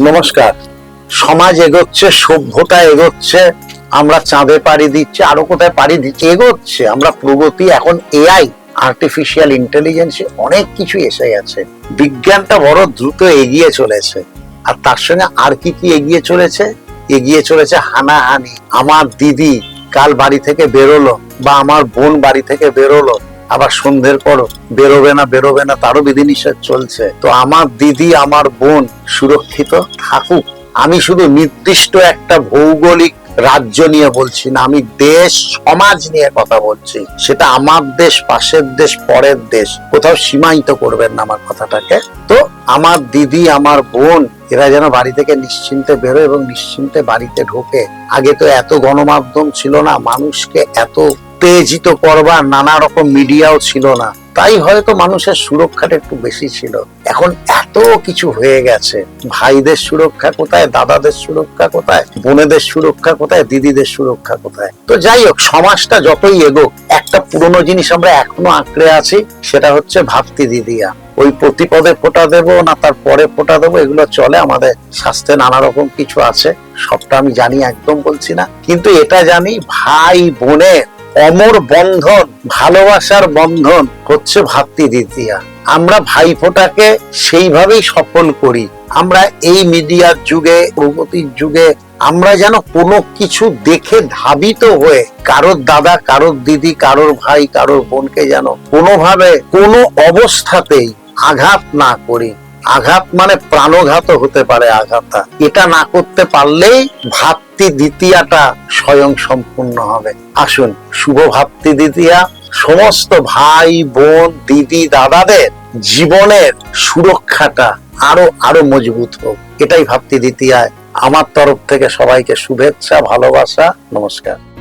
নমস্কার। সমাজ এগোচ্ছে, সভ্যতা এগোচ্ছে, আমরা চাঁদে পাড়ি দিচ্ছি, আরও কোথায় পাড়ি দিচ্ছি এগোচ্ছে। আমরা প্রগতি, এখন এআই আর্টিফিশিয়াল ইন্টেলিজেন্স অনেক কিছু এসে গেছে। বিজ্ঞানটা বড় দ্রুত এগিয়ে চলেছে। আর তার সঙ্গে আর কি কি এগিয়ে চলেছে? এগিয়ে চলেছে হানাহানি। আমার দিদি কাল বাড়ি থেকে বেরোলো, বা আমার বোন বাড়ি থেকে বেরোলো আবার সন্ধ্যের পর বেরোবে না বেরোবে না, তারও বিধিনিষেধ চলছে। তো আমার দিদি, আমার বোন সুরক্ষিত থাকুক। আমি শুধু নির্দিষ্ট একটা ভৌগোলিক রাজ্য নিয়ে বলছি না, আমি দেশ, সমাজ নিয়ে কথা বলছি। সেটা আমার দেশ, পাশের দেশ, পরের দেশ। কোথাও সীমায়িত করবেন না আমার কথাটাকে। তো আমার দিদি, আমার বোন, এরা যেন বাড়ি থেকে নিশ্চিন্তে বেরোয় এবং নিশ্চিন্তে বাড়িতে ঢোকে। আগে তো এত গণমাধ্যম ছিল না, মানুষকে এত উত্তেজিত করবার নানা রকম মিডিয়াও ছিল না। তাই হয়তো মানুষের সুরক্ষাটা একটু বেশি ছিল। এখন এত কিছু হয়ে গেছে। ভাইদের সুরক্ষা কোথায়? দাদাদের সুরক্ষা কোথায়? বোনেদের সুরক্ষা কোথায়? দিদিদের সুরক্ষা কোথায়? তো যাই হোক, সমাজটা যতই এগোক, একটা পুরনো জিনিস আমরা এখনও আঁকড়ে আছি, সেটা হচ্ছে ভাবতি দিদিয়া। ওই প্রতিপদে ফোঁটা দেবো না তার পরে ফোঁটা দেবো, এগুলো চলে, আমাদের স্বাস্থ্যে নানা রকম কিছু আছে। সবটা আমি জানি, একদম বলছি না। কিন্তু এটা জানি, ভাই বোনের অমর বন্ধন, ভালোবাসার বন্ধন হচ্ছে ভাতৃ দ্বিতীয়া। আমরা ভাইফোঁটাকে সেইভাবেই সফল করি। আমরা এই মিডিয়ার যুগে, প্রগতির যুগে, আমরা যেন কোনো কিছু দেখে ধাবিত হয়ে কারোর দাদা, কারোর দিদি, কারোর ভাই, কারোর বোনকে যেন কোনোভাবে কোনো অবস্থাতেই আঘাত না করি। আঘাত মানে প্রাণঘাত হতে পারে আঘাতটা। এটা না করতে পারলেই ভাতৃ দ্বিতীয়াটা স্বয়ং সম্পূর্ণ হবে। আসুন, শুভ ভাতৃ দ্বিতীয়া, সমস্ত ভাই, বোন, দিদি, দাদাদের জীবনের সুরক্ষাটা আরও আরও মজবুত হোক। এটাই ভাবতি দ্বিতীয়ায়। আমার তরফ থেকে সবাইকে শুভেচ্ছা, ভালোবাসা, নমস্কার।